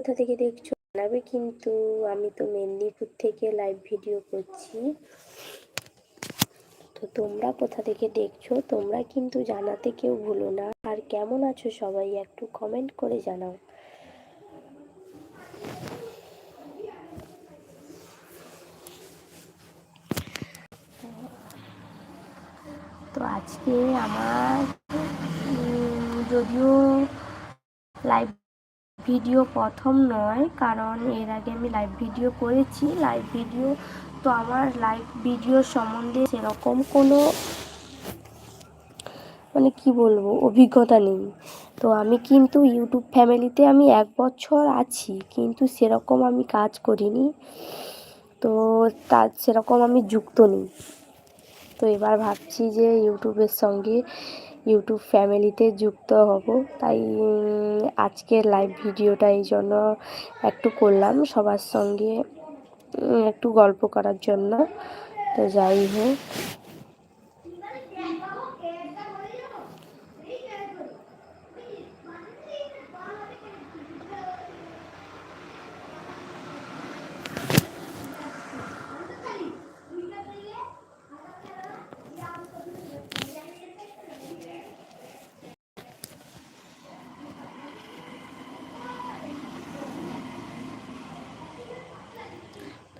কোথা থেকে দেখছ জানাবে, কিন্তু আমি তো মেদিনীপুর থেকে লাইভ ভিডিও করছি। তো তোমরা কোথা থেকে দেখছ, তোমরা কিন্তু জানাতে কেউ ভুলো না। আর কেমন আছো সবাই, একটু কমেন্ট করে জানাও। তো আজকে আমার যদিও লাইভ ভিডিও প্রথম নয়, কারণ এর আগে আমি লাইভ ভিডিও করেছি। লাইভ ভিডিও তো আমার লাইভ ভিডিও সম্বন্ধে সেরকম কোনো মানে কি বলব, অভিজ্ঞতা নেই। তো আমি কিন্তু ইউটিউব ফ্যামিলিতে আমি এক বছর আছি, কিন্তু সেরকম আমি কাজ করিনি। তো তার সেরকম আমি যুক্ত নেই। তো এবার ভাবছি যে ইউটিউবের সঙ্গে ইউটিউব ফ্যামিলিতে যুক্ত হব। তাই আজকের লাইভ ভিডিওটা এই জন্য একটু করলাম সবার সঙ্গে একটু গল্প করার জন্য। তো যাই হোক।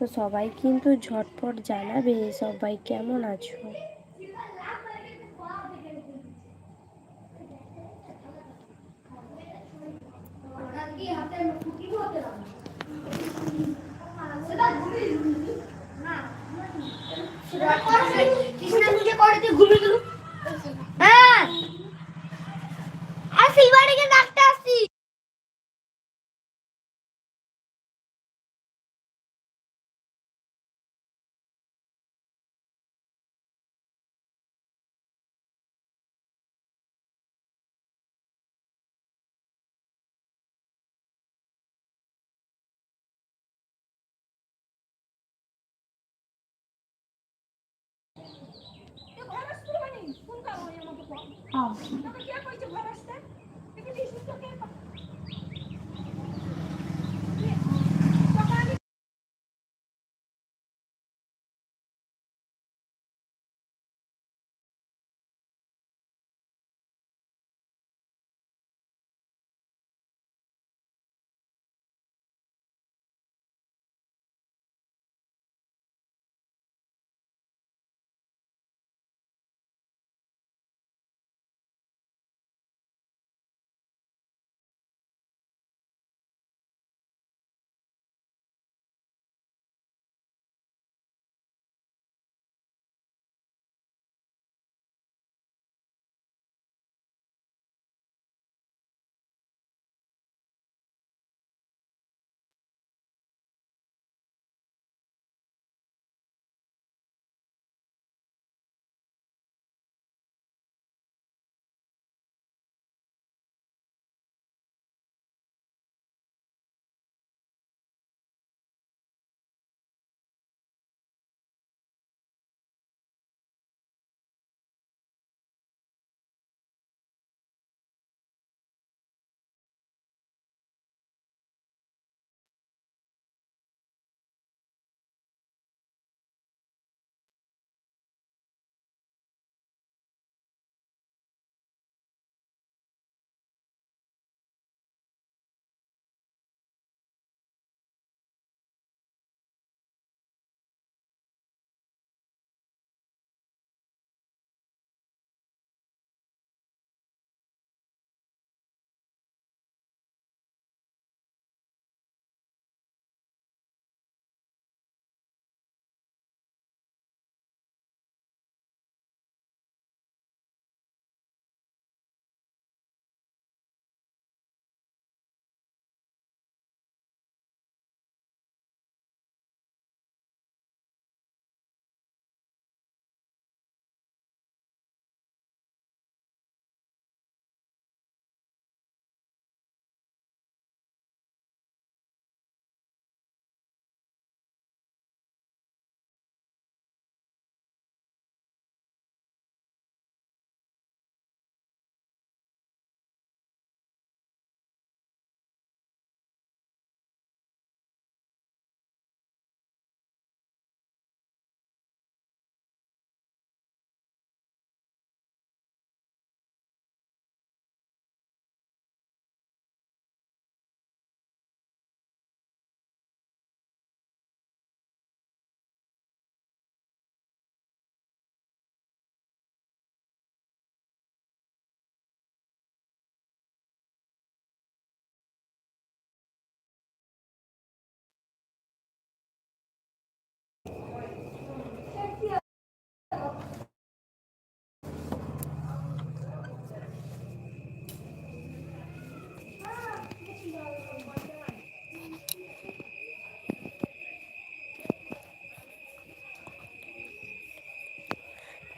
তো সবাই কিন্তু ঝটপট জানাবে সবাই কেমন আছো। 哦。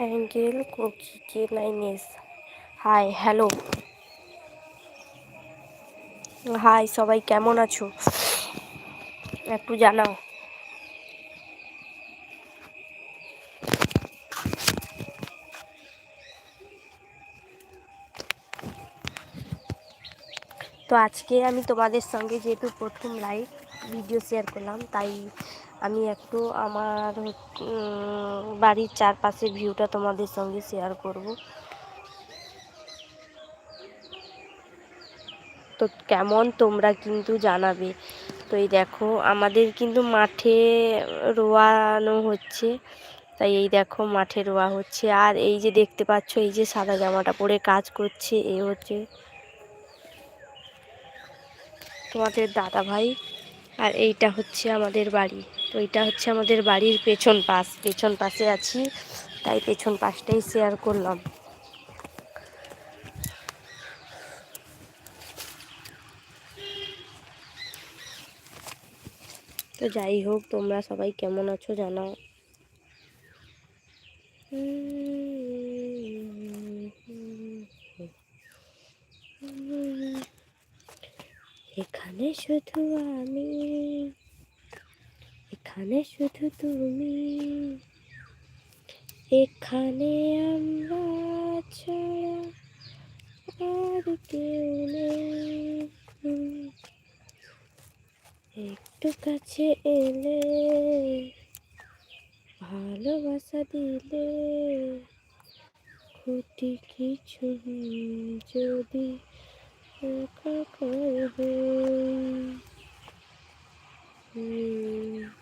অ্যাঙ্গেল কোকি কে নাইন এস হাই হ্যালো হাই সবাই কেমন আছো? একটু জানাও। তো আজকে আমি তোমাদের সঙ্গে যেহেতু প্রথম লাইভ ভিডিও শেয়ার করলাম, তাই আমি একটু আমার বাড়ির চারপাশের ভিউটা তোমাদের সঙ্গে শেয়ার করব। তো কেমন তোমরা কিন্তু জানাবে। তো এই দেখো, আমাদের কিন্তু মাঠে রোয়ানো হচ্ছে। তাই এই দেখো, মাঠে রোয়া হচ্ছে। আর এই যে দেখতে পাচ্ছ, এই যে সাদা জামাটা পরে কাজ করছে, এ হচ্ছে তোমাদের দাদা ভাই আর এইটা হচ্ছে আমাদের বাড়ি। তো এটা হচ্ছে আমাদের বাড়ির পেছন পাশ। পেছন পাশে আছি, তাই পেছন পাশটাই শেয়ার করলাম। তো যাই হোক, তোমরা সবাই কেমন আছো জানাও। এখানে শুধু আমি। এখানে শুধু তুমি। এখানে আমরা ছাড়া আর কেউ নেই। একটু কাছে এলে, ভালোবাসা দিলে ক্ষতি কিছু যদি হুম।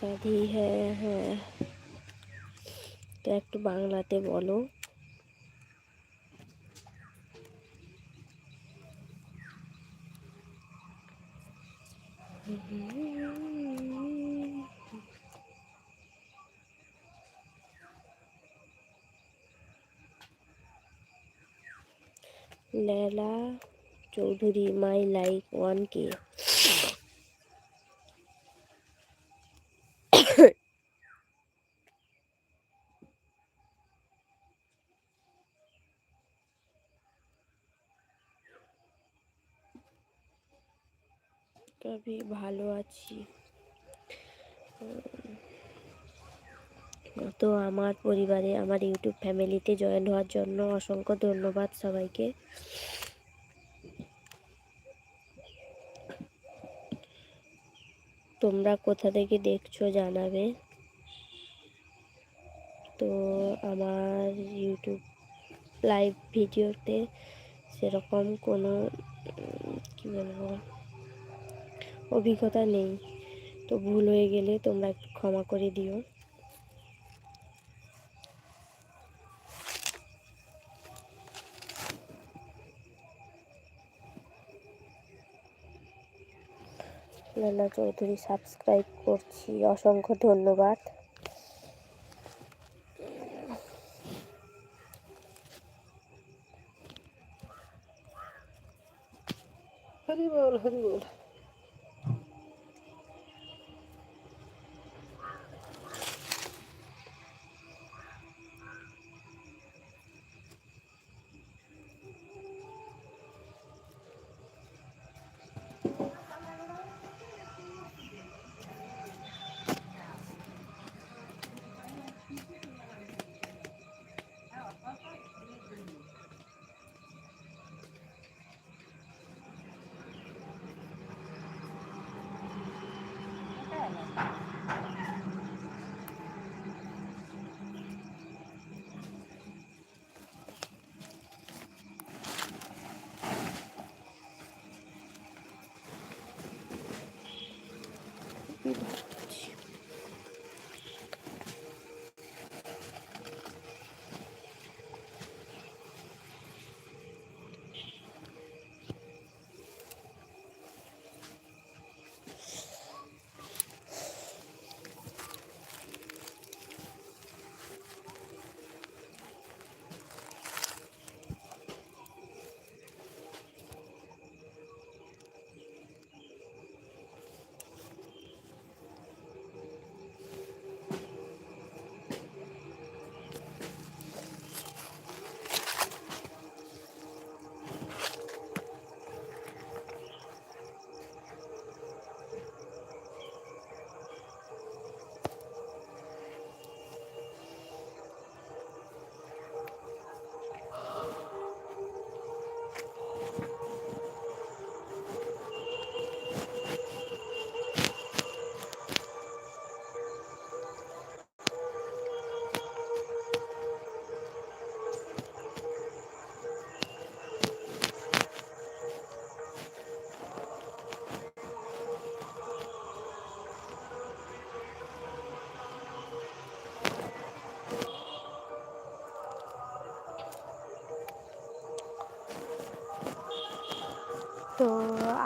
সাধি হ্যাঁ হ্যাঁ। তো একটু বাংলাতে বলো। Leela Chowdhury my like one কে। তবে ভালো আছি। তো আমার পরিবারে, আমার ইউটিউব ফ্যামিলিতে জয়েন হওয়ার জন্য অসংখ্য ধন্যবাদ সবাইকে। তোমরা কোথা থেকে দেখছ জানাবে। তো আমার ইউটিউব লাইভ ভিডিওতে সেরকম কোনো কি বলব? অভিজ্ঞতা নেই। তো ভুল হয়ে গেলে তোমরা একটু ক্ষমা করে দিও। লালা চৌধুরী সাবস্ক্রাইব করছি। অসংখ্য ধন্যবাদ। হরি বল হরি বল।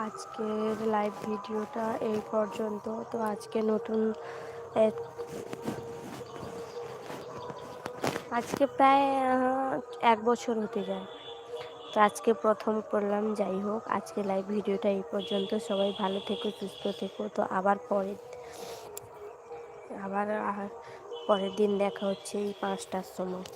আজকের লাইভ ভিডিওটা এই পর্যন্ত। তো আজকে নতুন আজকে প্রায় এক বছর হতে যায়। তো আজকে প্রথম করলাম, যাই হোক, আজকে লাইভ ভিডিওটা এই পর্যন্ত। সবাই ভালো থেকো, সুস্থ থেকো। তো আবার পরের আবার পরের দিন দেখা হচ্ছে এই পাঁচটার সময়।